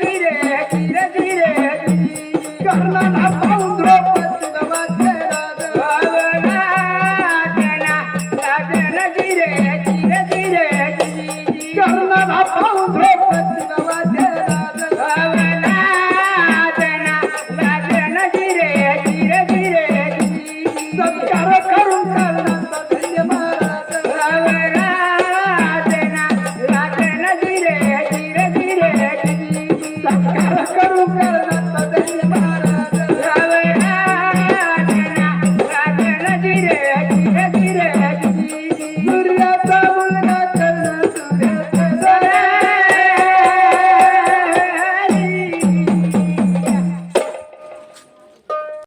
ధీరే ధీరే ధీరే ధీరే కర్ణ